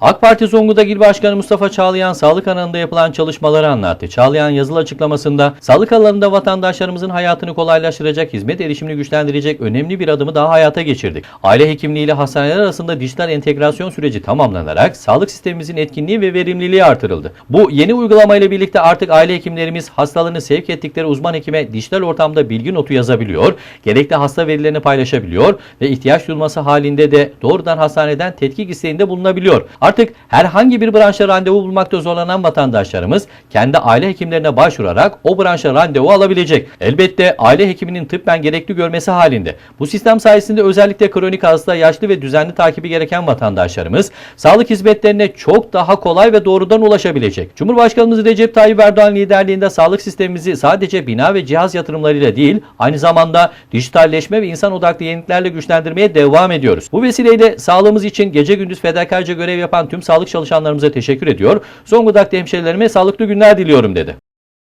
AK Parti Zonguldak İl Başkanı Mustafa Çağlayan sağlık alanında yapılan çalışmaları anlattı. Çağlayan yazılı açıklamasında sağlık alanında vatandaşlarımızın hayatını kolaylaştıracak, hizmet erişimini güçlendirecek önemli bir adımı daha hayata geçirdik. Aile hekimliği ile hastaneler arasında dijital entegrasyon süreci tamamlanarak sağlık sistemimizin etkinliği ve verimliliği artırıldı. Bu yeni uygulamayla birlikte artık aile hekimlerimiz hastalarını sevk ettikleri uzman hekime dijital ortamda bilgi notu yazabiliyor, gerekli hasta verilerini paylaşabiliyor ve ihtiyaç duyulması halinde de doğrudan hastaneden tetkik isteğinde bulunabiliyor. Artık herhangi bir branşa randevu bulmakta zorlanan vatandaşlarımız kendi aile hekimlerine başvurarak o branşa randevu alabilecek. Elbette aile hekiminin tıbben gerekli görmesi halinde. Bu sistem sayesinde özellikle kronik hasta, yaşlı ve düzenli takibi gereken vatandaşlarımız sağlık hizmetlerine çok daha kolay ve doğrudan ulaşabilecek. Cumhurbaşkanımız Recep Tayyip Erdoğan liderliğinde sağlık sistemimizi sadece bina ve cihaz yatırımlarıyla değil, aynı zamanda dijitalleşme ve insan odaklı yeniliklerle güçlendirmeye devam ediyoruz. Bu vesileyle sağlığımız için gece gündüz fedakarca görev yapan tüm sağlık çalışanlarımıza teşekkür ediyor. Zonguldak'ta hemşerilerime sağlıklı günler diliyorum dedi.